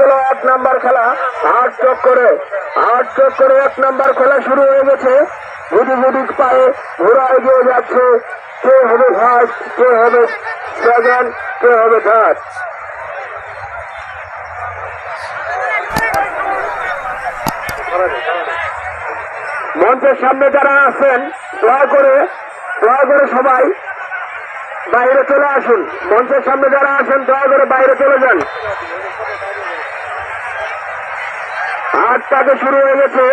গেল এক নাম্বার খেলা। আট চক্করে আট চক্করে এক নাম্বার খেলা শুরু হয়ে গেছে। গুদি গুদি পায়ে ঘোড়া এগিয়ে যাচ্ছে। কে হবে ফার্স্ট কে হবে সেকেন্ড কে হবে থার্ড মঞ্চের সামনে যারা আছেন, দয়া করে দয়া করে সবাই বাইরে চলে আসুন। মঞ্চের সামনে যারা আছেন, দয়া করে বাইরে চলে যান। পাকে শুরু হয়ে গেছে।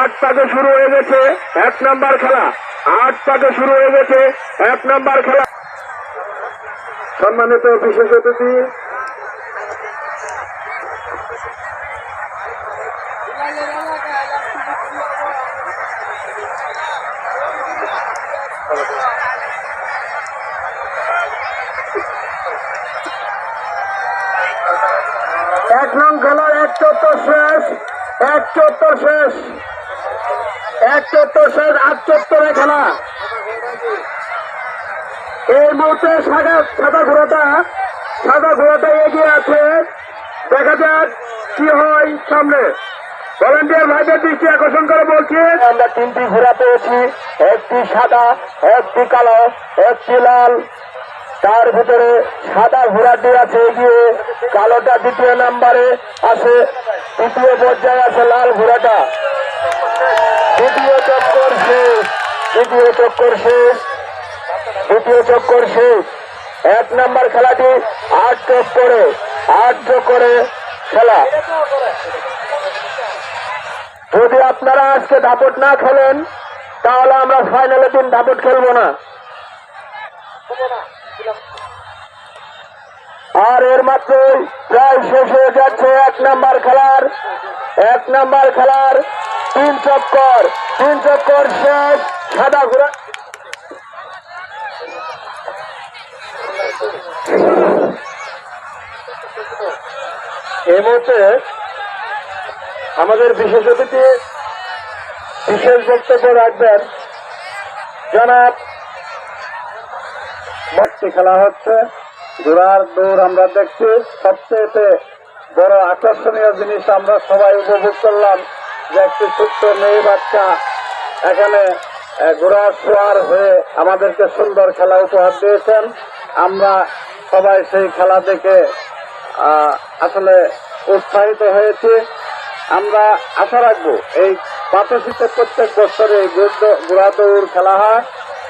আট পাকে শুরু হয়ে গেছে। এক নাম্বার খেলা। আট পাকে শুরু হয়ে গেছে। এক নাম্বার খেলা। সম্মানিত বিশেষ অতিথি খেলার এক চত্বর শেষ, এক চত্বর শেষ, এক চত্বর শেষ, আট চত্বরে খেলা। এই মুহূর্তে সাদা সাদা ঘোড়াটা সাদা ঘোড়াটা এগিয়ে আছে। দেখা যাক কি হয় সামনে। ভলেন্টিয়ার ভাইদের দৃষ্টি আকর্ষণ করে বলছি, আমরা তিনটি ঘোড়া পেয়েছি। একটি সাদা, একটি কালো, একটি লাল। তার ভিতরে সাদা ঘোড়া ঘোড়াটি আছে, এগিয়ে কালোটা দ্বিতীয় নাম্বারে আছে, তৃতীয় পর্যায়ে আছে লাল ঘোড়াটা। দ্বিতীয় চক্কর শেষ, দ্বিতীয় চক্কর শেষ, দ্বিতীয় চক্কর শেষ। এক নাম্বার খেলাটি আট চক্করে আট চক্করে খেলা। যদি আপনারা আজকে দাপট না খেলেন, তাহলে আমরা ফাইনালের দিন দাপট খেলব না। আর এর মাত্রই প্রায় শেষ হয়ে যাচ্ছে এক নাম্বার খেলার, এক নাম্বার খেলার তিন চক্কর তিন চক্কর শেষ, সাদা ঘোড়া। এই মুহূর্তে আমাদের বিশেষ অতিথি বিশেষ বক্তব্য রাখবেন জনাব মস্তি খেলা হচ্ছে। ঘোড়ার দৌড় আমরা দেখছি। সবচেয়ে বড় আকর্ষণীয় জিনিস আমরা সবাই উপভোগ করলাম যে একটি ছোট্ট মেয়ে বাচ্চা এখানে ঘোড়ার সোয়ার হয়ে আমাদেরকে সুন্দর খেলা উপহার দিয়েছেন। আমরা সবাই সেই খেলা দেখে আসলে উৎসাহিত হয়েছি। আমরা আশা রাখব এই পাতশীতে প্রত্যেক বছরে ঘোড়- ঘোড়া দৌড় খেলা হয়।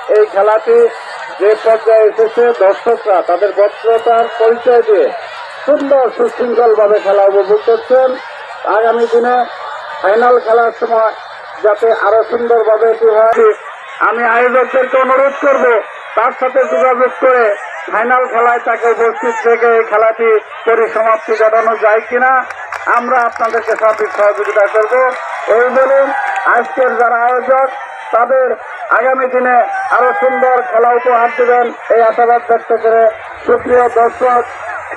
এই খেলাটি যে পর্যায়ে এসেছে দর্শকরা তাদের বক্রতার পরিচয় দিয়ে সুন্দর সুশৃঙ্খল ভাবে খেলা উপভোগ করছেন। আগামী দিনে ফাইনাল খেলার সময় যাতে আরও সুন্দরভাবে এটি হয়, আমি আয়োজকদেরকে অনুরোধ করব, তার সাথে যোগাযোগ করে ফাইনাল খেলায় তাকে উপস্থিত থেকে এই খেলাটি পরিসমাপ্তি ঘটানো যায় কিনা, আমরা আপনাদেরকে সার্বিক সহযোগিতা করব। এই বলুন, আজকের যারা আয়োজক, তাদের আগামী দিনে আরও সুন্দর খেলা উপহার দেবেন এই আশাবাদ ব্যক্ত করে সুপ্রিয় দর্শক,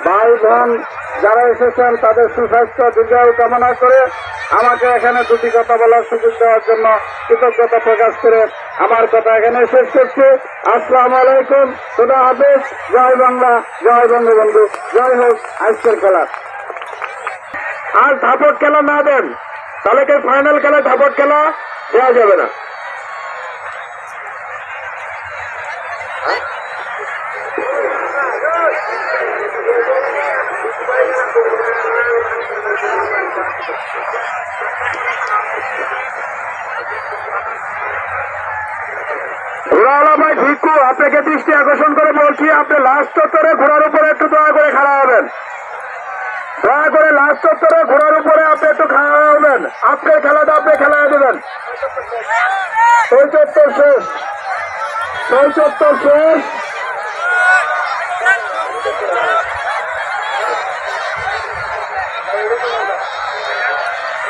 ভাই বোন যারা এসেছেন, তাদের সুস্বাস্থ্য, দীর্ঘায়ু কামনা করে আমাকে এখানে দুটি কথা বলার সুযোগ দেওয়ার জন্য কৃতজ্ঞতা প্রকাশ করে আমার কথা এখানে শেষ করছি। আসসালাম আলাইকুম, খুদা হাফেজ, জয় বাংলা, জয় বঙ্গবন্ধু, জয় হোক আজকের খেলা। আর ধাপট খেলা না দেন, তাহলে ফাইনাল খেলা ধাপট খেলা দেওয়া যাবে না। আপনাকে দৃষ্টি আকর্ষণ করে বলছি, আপনি লাস্ট চত্বরে ঘোড়ার উপরে একটু দয়া করে খাড়া হবেন। দয়া করে লাস্ট চত্বরে ঘোড়ার উপরে আপনি একটু খাড়া হবেন। আপনার খেলাটা আপনি খেলা দেবেন। ওই শেষ। ওই শেষ।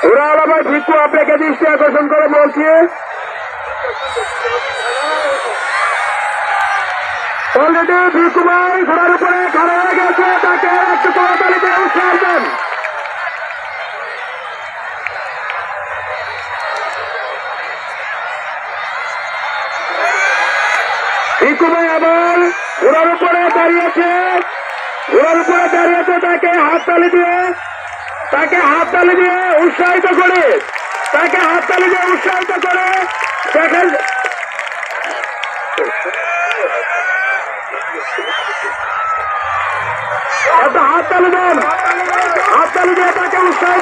ঘোড়াওয়ালা ভাই, ভিক্ষু, আপনাকে দৃষ্টি আকর্ষণ করে বলছি। অলরেডি ভিকুমার ঘোড়ার উপরে খাড়া গেছে তাকে একটু তাড়াতাড়ি দিয়ে দেন ভিকুমাই আবার ঘোড়ার উপরে দাঁড়িয়েছে ঘোড়ার উপরে দাঁড়িয়েছে তাকে হাততালি দিয়ে তাকে হাততালি দিয়ে উৎসাহিত করে তাকে হাততালি দিয়ে উৎসাহিত করে দেখেন একটা হাততালি দেন। হাততালি দিয়ে তাকে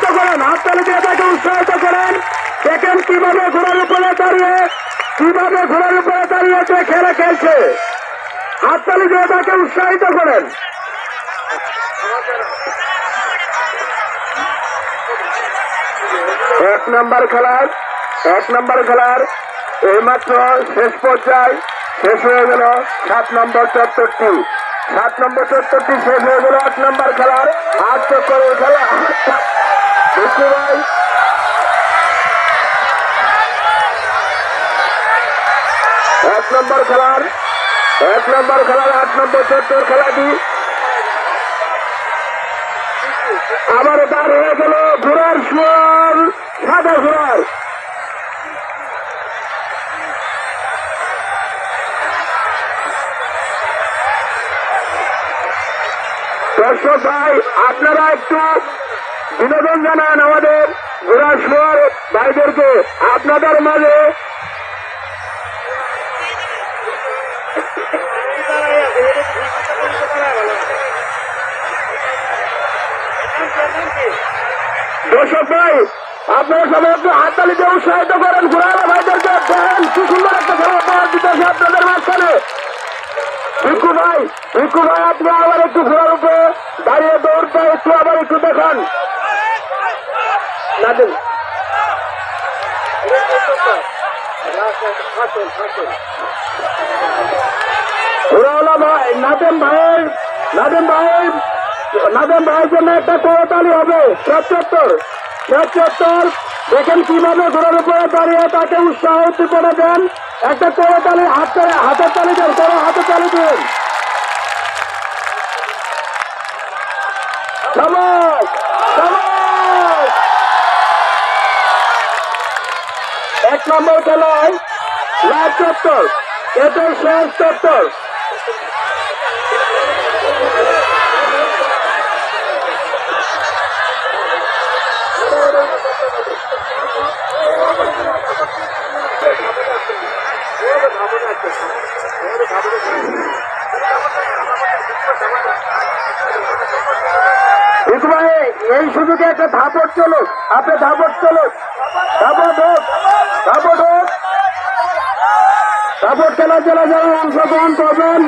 করেন। হাততালি উৎসাহিত করেন। দেখেন কীভাবে ঘোড়ার উপরে দাঁড়িয়ে, কীভাবে ঘোড়ার উপরে খেলা খেলছে। হাততালি দিয়ে উৎসাহিত করেন। এক নম্বর খেলার, এক নম্বর খেলার। এইমাত্র শেষ পর্যায়ে, শেষ হয়ে গেল সাত নম্বর চত্বরটি। সাত নম্বর চত্বরটি শেষ হয়ে গেল আট নম্বর খেলার আট চক্করের খেলা। ভাই এক নম্বর খেলার, এক নম্বর খেলার আট নম্বর চত্বর খেলাটি। আবার তার হয়ে গেল ঘোড়ার সুয়ার, সাদা ঘোড়ার। দর্শক ভাই আপনারা একটু বিনোদন জানান আমাদের ঘোড়ার সুয়ার ভাইদেরকে। আপনাদের মাঝে দর্শক ভাই, আপনারা সবাই একটু হাততালি দিয়ে উৎসাহিত করেন। ঘোড়ার ভাইদেরকে সুন্দর একটা খেলা আপনাদের মাঝখানে। ভিক্ষু ভাই ভিক্ষু ভাই আপনি আবার একটু ঘোড়ার উপরে দাঁড়িয়ে দৌড়তে একটু আবার একটু দেখান। ভাই ভাইয়ের ভাইয়ের ভাইয়ের জন্য একটা হবে দেখেন কীভাবে ঘোড়ার উপরে দাঁড়িয়ে তাকে উৎসাহ করে দেন। একটা করতালি হাতে হাতের তালি দেন কোনো হাতে তালি দেন। এক নম্বর খেলায় লাভ চত্বর, এটাই শেষ চত্বর ভিকু ভাই সুযোগে একটা ধাপট চলো, আপনি ধাপট চলো। ধাপট হোক ধাপট হোক। ধাপট খেলার চলা যারা অংশগ্রহণ করবেন